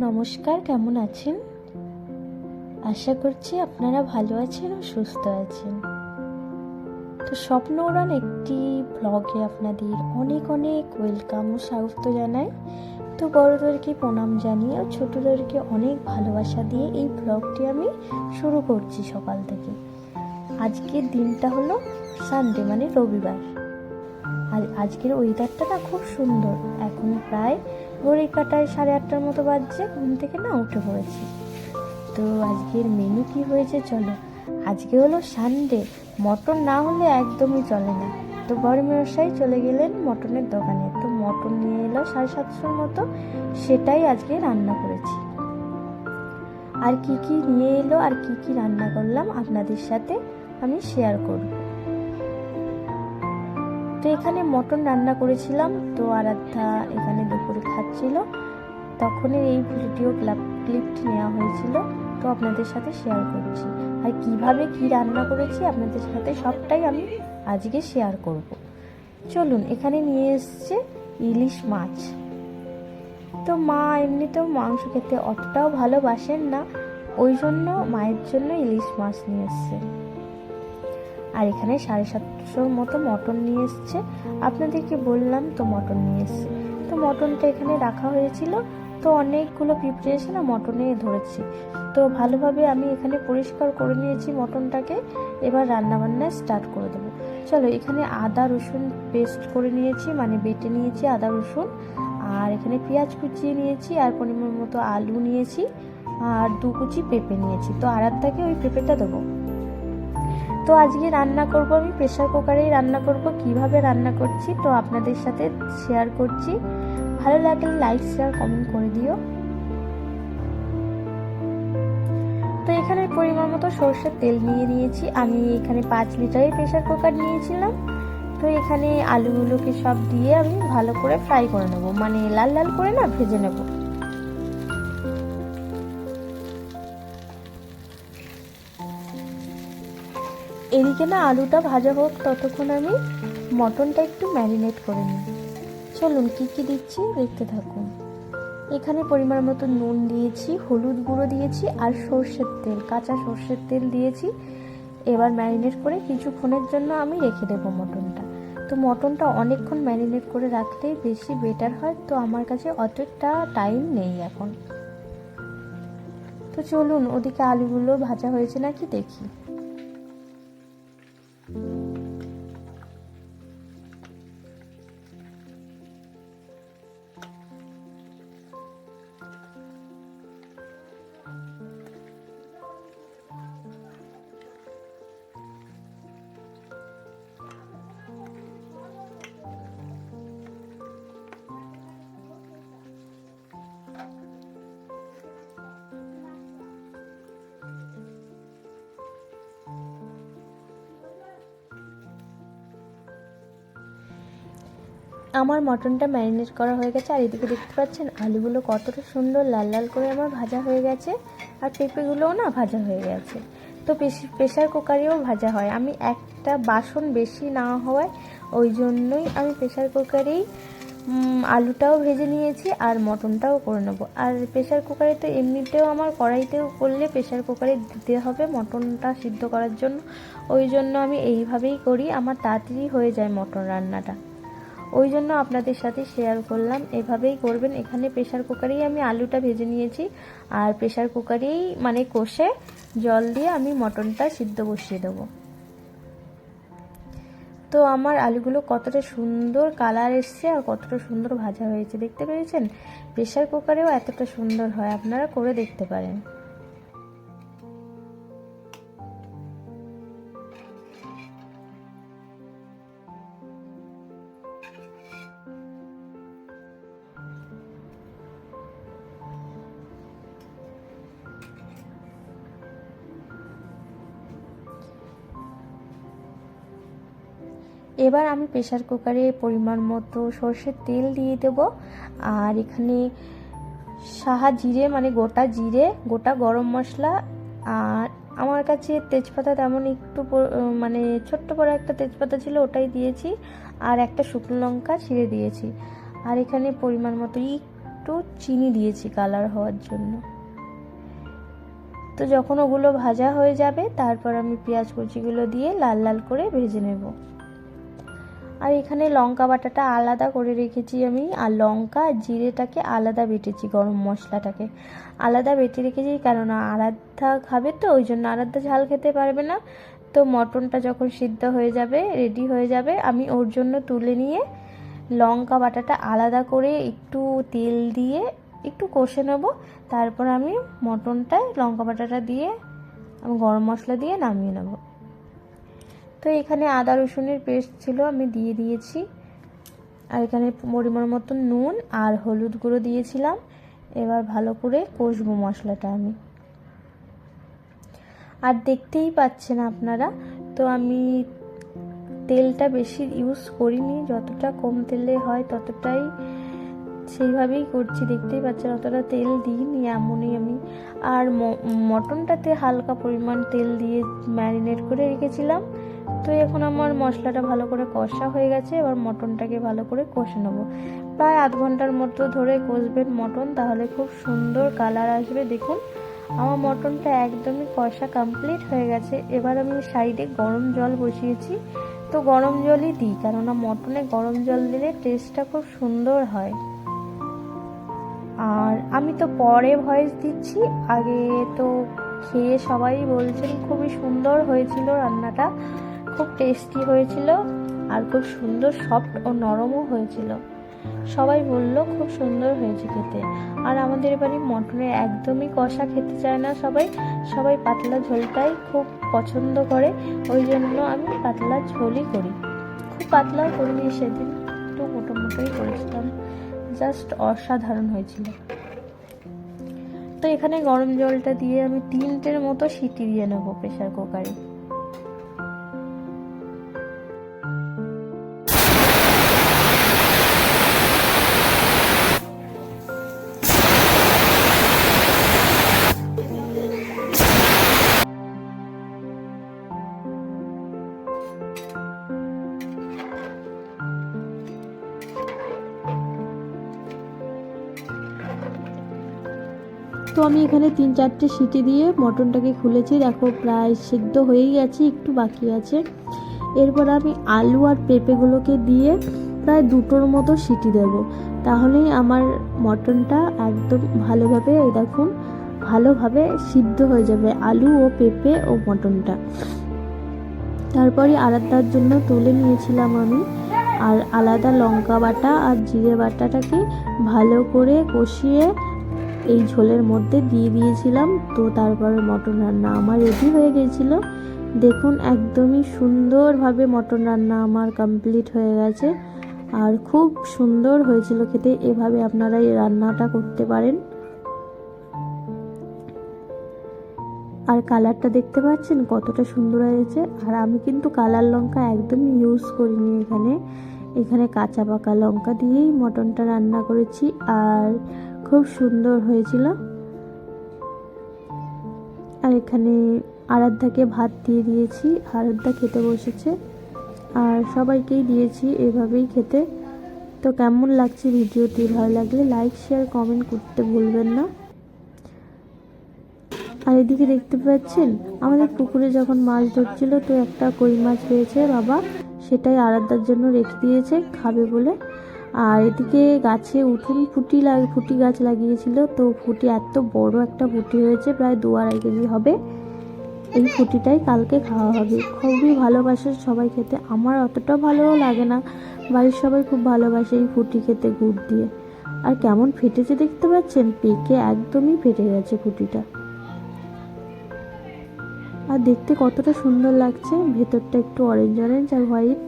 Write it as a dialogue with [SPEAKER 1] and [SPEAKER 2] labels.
[SPEAKER 1] নমস্কার, কেমন আছেন? আশা করছি আপনারা ভালো আছেন ও সুস্থ আছেন। তো স্বপ্ন উড়ান একটি ব্লগে আপনাদের অনেক অনেক ওয়েলকাম ও স্বাগত জানাই। তো বড়দেরকে প্রণাম জানিয়ে ও ছোটদেরকে অনেক ভালোবাসা দিয়ে এই ব্লগটি আমি শুরু করছি সকাল থেকে। আজকের দিনটা হলো সানডে মানে রবিবার। আর আজকের ওয়েদারটা না খুব সুন্দর। এখন প্রায় ঘড়ি কাটায় সাড়ে আটটার মতো বাজছে, ঘুম থেকে না উঠে পড়েছি। তো আজকের মেনু কি হয়েছে চলো। আজকে হলো সানডে মটন না হলে একদমই চলে না। তো বড় মশাই চলে গেলেন মটনের দোকানে। তো মটন নিয়ে এলো সাড়ে সাতশোর মতো, সেটাই আজকে রান্না করেছি। আর কি কি নিয়ে এলো আর কি কি রান্না করলাম আপনাদের সাথে আমি শেয়ার করব। তো এখানে মটন রান্না করেছিলাম, তো আরাধ্যা এখানে দুপুরে খাচ্ছিল। তখনই এই ভিডিও ক্লিপটি নেওয়া হয়েছিল, তো আপনাদের সাথে শেয়ার করছি। আর কীভাবে কি রান্না করেছি আপনাদের সাথে সবটাই আমি আজকে শেয়ার করব। চলুন, এখানে নিয়ে এসছে ইলিশ মাছ। তো মা এমনিতেও মাংস খেতে অতটাও ভালোবাসেন না, ওই জন্য মায়ের জন্য ইলিশ মাছ নিয়ে এসছে। আর এখানে সাড়ে সাতশোর মতো মটন নিয়ে এসছে। আপনাদেরকে বললাম তো মটন নিয়ে এসছে। তো মটনটা এখানে রাখা হয়েছিল। তো অনেকগুলো পিঁপড়ে এসে না মটনে ধরেছি। তো ভালোভাবে আমি এখানে পরিষ্কার করে নিয়েছি মটনটাকে। এবার রান্নাবান্না স্টার্ট করে দেবো। চলো, এখানে আদা রসুন পেস্ট করে নিয়েছি মানে বেটে নিয়েছি আদা রসুন। আর এখানে পেঁয়াজ কুচিয়ে নিয়েছি আর পরিমাণ মতো আলু নিয়েছি। আর দু কুচি পেঁপে নিয়েছি। তো আর আরাধ্যাকে ওই পেঁপেটা দেবো। তো আজকে রান্না করব আমি প্রেশার কুকারেই রান্না করব, কীভাবে রান্না করছি তো আপনাদের সাথে শেয়ার করছি। ভালো লাগলে লাইক শেয়ার কমেন্ট করে দিও। তো এখানে পরিমাণ মতো সর্ষের তেল নিয়ে নিয়েছি। আমি এখানে পাঁচ লিটারের প্রেশার কুকার নিয়েছিলাম। তো এখানে আলুগুলোকে সব দিয়ে আমি ভালো করে ফ্রাই করে নেব। মানে লাল লাল করে না, ভেজে নেব। এদিকে না আলুটা ভাজা হোক, ততক্ষণ আমি মটনটা একটু ম্যারিনেট করে নিই। চলুন, কি কি দিচ্ছি দেখতে থাকুন। এখানে পরিমাণ মতো নুন দিয়েছি, হলুদ গুঁড়ো দিয়েছি আর সর্ষের তেল, কাঁচা সর্ষের তেল দিয়েছি। এবার ম্যারিনেট করে কিছুক্ষণের জন্য আমি রেখে দেবো মটনটা। তো মটনটা অনেকক্ষণ ম্যারিনেট করে রাখলেই বেশি বেটার হয়, তো আমার কাছে অতটা টাইম নেই এখন। তো চলুন, ওদিকে আলুগুলো ভাজা হয়েছে নাকি দেখি। আমার মটনটা ম্যারিনেট করা হয়ে গেছে, আর এদিকে দেখতে পাচ্ছেন আলুগুলো কতটা সুন্দর লাল লাল করে আমার ভাজা হয়ে গেছে, আর পেঁপেগুলোও না ভাজা হয়ে গেছে। তো প্রেশার কুকারেও ভাজা হয়। আমি একটা বাসন বেশি না হওয়ায় ওই জন্যই আমি প্রেশার কুকারেই আলুটাও ভেজে নিয়েছি আর মটনটাও করে নেব। আর প্রেশার কুকারে তো এমনিতেও আমার কড়াইতেও করলে প্রেশার কুকারে দিতে হবে মটনটা সিদ্ধ করার জন্য। ওই জন্য আমি এইভাবেই করি, আমার তাড়াতাড়ি হয়ে যায় মটন রান্নাটা। ওই জন্য আপনাদের সাথে শেয়ার করলাম। এভাবেই করবেন। এখানে প্রেশার কুকারেই আমি আলুটা ভেজে নিয়েছি। আর প্রেশার কুকারেই মানে কষে জল দিয়ে আমি মটনটা সিদ্ধ বসিয়ে দেবো। তো আমার আলুগুলো কতটা সুন্দর কালার এসছে আর কতটা সুন্দর ভাজা হয়েছে, দেখতে পেয়েছেন প্রেশার কুকারেও এতটা সুন্দর হয়, আপনারা করে দেখতে পারেন। এবার আমি প্রেশার কুকারে পরিমাণ মতো সর্ষের তেল দিয়ে দেবো। আর এখানে সাহা জিরে মানে গোটা জিরে, গোটা গরম মশলা, আর আমার কাছে তেজপাতা তেমন একটু মানে ছোট্ট বড় একটা তেজপাতা ছিল ওটাই দিয়েছি। আর একটা শুকনো লঙ্কা ছিঁড়ে দিয়েছি। আর এখানে পরিমাণ মতো একটু চিনি দিয়েছি কালার হওয়ার জন্য। তো যখন ওগুলো ভাজা হয়ে যাবে, তারপর আমি পেঁয়াজ কুচিগুলো দিয়ে লাল লাল করে ভেজে নেব। আর এখানে লঙ্কা বাটাটা আলাদা করে রেখেছি আমি। আর লঙ্কা জিরেটাকে আলাদা বেটেছি, গরম মশলাটাকে। আলাদা বেটে রেখেছি কেননা আরাধ্যা খাবে তো, ওই জন্য আরাধ্যা ঝাল খেতে পারবে না। তো মটনটা যখন সিদ্ধ হয়ে যাবে রেডি হয়ে যাবে, আমি ওর জন্য তুলে নিয়ে লঙ্কা বাটাটা আলাদা করে একটু তেল দিয়ে একটু কষে নেব। তারপর আমি মটনটায় লঙ্কা বাটাটা দিয়ে, আমি গরম মশলা দিয়ে নামিয়ে নেব। তো এখানে আদা রসুনের পেস্ট ছিল, আমি দিয়ে দিয়েছি। আর এখানে পরিমাণ মতো নুন আর হলুদ গুঁড়ো দিয়েছিলাম। এবার ভালো করে কষবো মশলাটা আমি। আর দেখতেই পাচ্ছেন আপনারা, তো আমি তেলটা বেশি ইউজ করিনি, যতটা কম তেলে হয় ততটাই সেইভাবেই করছি। দেখতেই পাচ্ছেন অতটা তেল দিইনি এমনই আমি। আর মটনটাতে হালকা পরিমাণ তেল দিয়ে ম্যারিনেট করে রেখেছিলাম। তো এখন আমার মশলাটা ভালো করে কষা হয়ে গেছে, এবার মটনটাকে ভালো করে কষে নেব। প্রায় আধ ঘণ্টার মতো ধরে কষবেন মটন, তাহলে খুব সুন্দর কালার আসবে। দেখুন, আমার মটনটা একদমই কষা কমপ্লিট হয়ে গেছে। এবার আমি সাইডে গরম জল বসিয়েছি। তো গরম জলই দিই, কেননা মটনে গরম জল দিলে টেস্টটা খুব সুন্দর হয়। আর আমি তো পরে ভয়েস দিচ্ছি। আগে তো খেয়ে সবাই বলছেন, খুবই সুন্দর হয়েছিল রান্নাটা। খুব টেস্টি হয়েছিল আর খুব সুন্দর সফট ও নরমও হয়েছিল। সবাই বলল, খুব সুন্দর হয়েছে খেতে। আর আমাদের বাড়ি মটনের একদমই কষা খেতে চায় না সবাই। সবাই পাতলা ঝোলটাই খুব পছন্দ করে, ওই জন্য আমি পাতলা ঝোলই করি। খুব পাতলাও করিনি, সেদিন একটু মোটামুটোই করেছিলাম। জাস্ট অসাধারণ হয়েছিল। তো এখানে গরম জলটা দিয়ে আমি তিনটের মতো সিটি দিয়ে নেব প্রেশার কুকারে। তো আমি এখানে তিন চারটে সিটি দিয়ে মটনটাকে খুলেছি। দেখো, প্রায় সিদ্ধ হয়েই গেছে, একটু বাকি আছে। এরপর আমি আলু আর পেঁপেগুলোকে দিয়ে প্রায় দুটোর মতো সিটি দেব। তাহলেই আমার মটনটা একদম ভালোভাবে, এই দেখুন, ভালোভাবে সিদ্ধ হয়ে যাবে আলু ও পেঁপে ও মটনটা। তারপরে আলাদার জন্য তুলে নিয়েছিলাম আমি। আর আলাদা লঙ্কা বাটা আর জিরে বাটাটাকে ভালো করে কষিয়ে এই ঝোলের মধ্যে দিয়ে দিয়েছিলাম। তো তারপরে মটন রান্না আমার রেডি হয়ে গিয়েছিল দেখুন, একদমই সুন্দরভাবে মটন রান্না আমার কমপ্লিট হয়ে গেছে। আর খুব সুন্দর হয়েছিল খেতে। এভাবে আপনারা এই রান্নাটা করতে পারেন। আর কালারটা দেখতে পাচ্ছেন? কতটা সুন্দর হয়েছে। আর আমি কিন্তু কালার লঙ্কা একদমই ইউজ করিনি এখানে। এখানে কাঁচা পাকা লঙ্কা দিয়েই মটনটা রান্না করেছি আর খুব সুন্দর হয়েছিল। আর এখানে আরাধ্যাকে ভাত দিয়ে দিয়েছি। আরাধ্যা খেতে বসেছে। আর সবাইকেই দিয়েছি এভাবেই খেতে। তো কেমন লাগছে ভিডিওটি? ভালো লাগলে লাইক শেয়ার কমেন্ট করতে ভুলবেন না। আর এদিকে দেখতে পাচ্ছেন, আমাদের পুকুরে যখন মাছ ধরছিল, তো একটা কই মাছ পেয়েছে বাবা। সেটাই আরাধ্যার জন্য রেখে দিয়েছে, খাবে বলে। আর এদিকে গাছে উঠুন ফুটি লাগ, ফুটি গাছ লাগিয়েছিল, তো ফুটি এত বড় একটা ফুটি হয়েছে, প্রায় দু আড়াই কেজি হবে। এই ফুটিটাই কালকে খাওয়া হবে। খুবই ভালোবাসে সবাই খেতে। আমার অতটা ভালোও লাগে না। বাড়ির সবাই খুব ভালোবাসে এই ফুটি খেতে গুড় দিয়ে। আর কেমন ফেটেছে দেখতে পাচ্ছেন? পেকে একদমই ফেটে গেছে ফুটিটা। দেখতে কতটা সুন্দর লাগছে। ভেতরটা একটু অরেঞ্জ অরেঞ্জ আর হোয়াইট